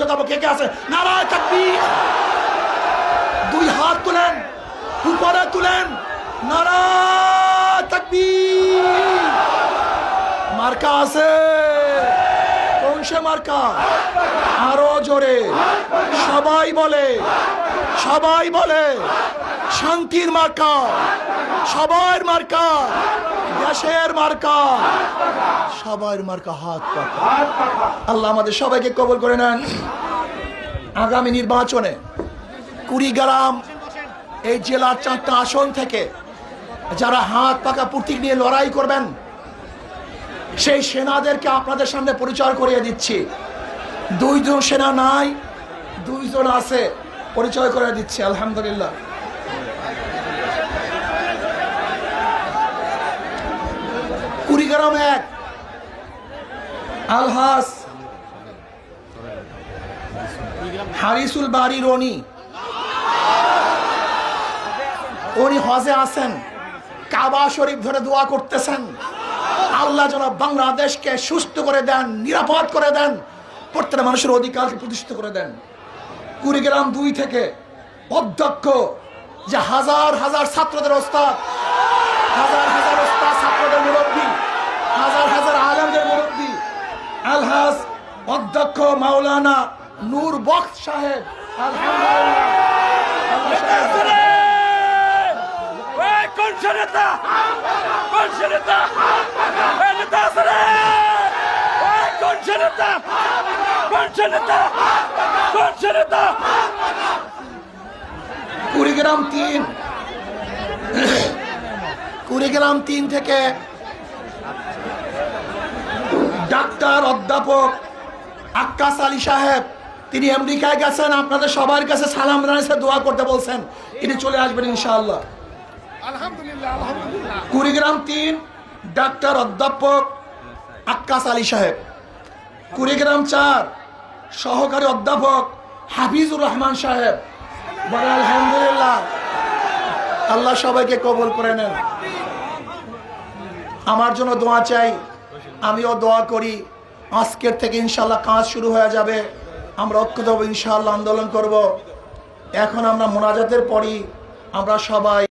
জগাবো। কে কে আছে? নারায় তাকবীর। দুই হাত তুলেন, উপরে তুলেন, নারায় তাকবীর। মার্কা আছে। সে মার্কা? আরও জোরে। সবাই বলে সবাই বলে শান্তির মার্কা। সবার মার্কা। দেশের মার্কা। সবার মার্কা, হাত পাকা। আল্লাহ আমাদের সবাইকে কবল করে নেন। আগামী নির্বাচনে কুড়িগ্রাম এই জেলার চারটা আসন থেকে যারা হাত পাকা প্রতীক নিয়ে লড়াই করবেন, সেই সেনাদেরকে আপনাদের সামনে পরিচয় করিয়ে দিচ্ছি। দুইজন সেনা নাই, দুইজন আছে, পরিচয় করে দিচ্ছি, আলহামদুলিল্লাহ। কুড়িগ্রাম এক। আলহাস। হারিসুল বাড়ি রনি উনি হজে আছেন কাবা শরীফ ধরে দোয়া করতেছেন। আল্লাহ যেন বাংলাদেশকে সুস্থ করে দেন, নিরাপদ করে দেন, প্রত্যেকটা মানুষের অধিকারকে প্রতিষ্ঠিত করে দেন। কুড়িগ্রাম দুই থেকে অধ্যক্ষ যে হাজার হাজার ছাত্রদের ওস্তাদ, হাজার হাজার ওস্তাদ ছাত্রদের মুরব্বী, হাজার হাজার আলমদের মুরব্বী, আলহাজ অধ্যক্ষ মাওলানা নূর বক্স সাহেব, আলহামদুলিল্লাহ। কুড়িগ্রাম তিন। কুড়িগ্রাম তিন থেকে ডাক্তার অধ্যাপক আক্কাস আলী সাহেব তিনি আমেরিকায় গেছেন আপনাদের সবার কাছে সালাম জানিয়েছে দোয়া করতে বলছেন। তিনি চলে আসবেন ইনশাআল্লাহ। কুড়িগ্রাম তিন ডাক্তার অধ্যাপক আক্কাস আলী সাহেব। কুড়িগ্রাম চার সহকারী অধ্যাপক হাফিজুর রহমান সাহেব। আলহামদুলিল্লাহ। আল্লাহ সবাইকে কবল করে নেন। আমার জন্য দোয়া চাই। আমিও দোয়া করি। আজকের থেকে ইনশাল্লাহ কাজ শুরু হয়ে যাবে। আমরা ঐক্যত ইনশাল্লাহ আন্দোলন করব। এখন আমরা মোনাজাতের পরই আমরা সবাই